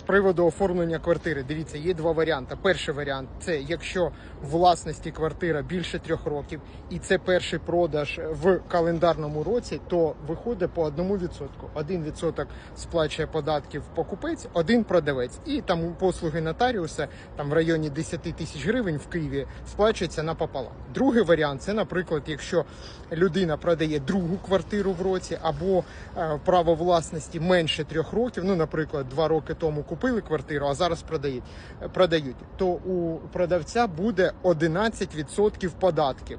З приводу оформлення квартири, дивіться, є два варіанти. Перший варіант це якщо власності квартира більше трьох років, і це перший продаж в календарному році, то виходить по одному відсотку. Один відсоток сплачує податків покупець, один продавець, і там послуги нотаріуса там в районі 10 тисяч гривень в Києві сплачується напополам. Другий варіант це, наприклад, якщо людина продає другу квартиру в році або е, право власності менше трьох років, ну, наприклад, два роки тому купили квартиру, а зараз продають, продають то у продавця буде 11% податків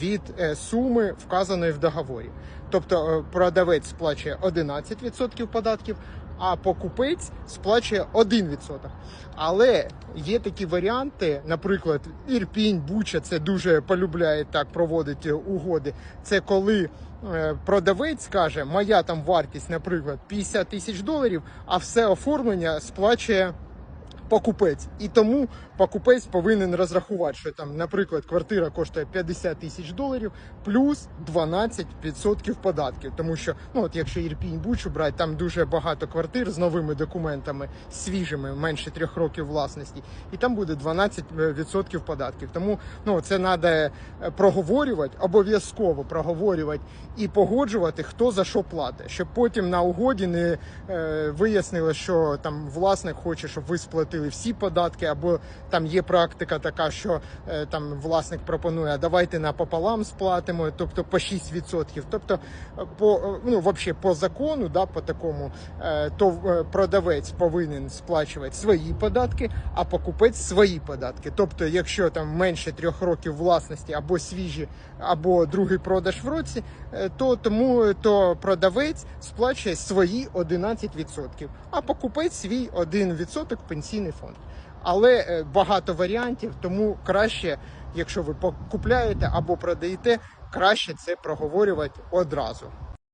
від е, суми, вказаної в договорі. Тобто е, продавець сплачує 11% податків, а покупець сплачує 1%. Але є такі варіанти, наприклад, Ірпінь, Буча, це дуже полюбляє так проводити угоди. Це коли е, продавець каже, моя там вартість, наприклад, 50 тисяч доларів, а все оформлення сплачує покупець. І тому покупець повинен розрахувати, що там, наприклад, квартира коштує 50 тисяч доларів плюс 12% податків. Тому що, ну от якщо Ірпінь Бучу брати, там дуже багато квартир з новими документами, свіжими, менше трьох років власності, і там буде 12% податків. Тому ну це треба проговорювати, обов'язково проговорювати і погоджувати, хто за що платить, щоб потім на угоді не е, вияснило, що там власник хоче, щоб ви сплатили всі податки, або там є практика така, що е, там власник пропонує, а давайте напополам сплатимо, тобто по 6%. Тобто, е, по е, ну взагалі по закону, да, по такому, то продавець повинен сплачувати свої податки, а покупець свої податки. Тобто, якщо там менше трьох років власності або свіжі, або другий продаж в році, то тому то продавець сплачує свої 11%, а покупець свій 1% пенсійний фонд. Але е, багато варіантів, тому краще, якщо ви купляєте або продаєте, краще це проговорювати одразу.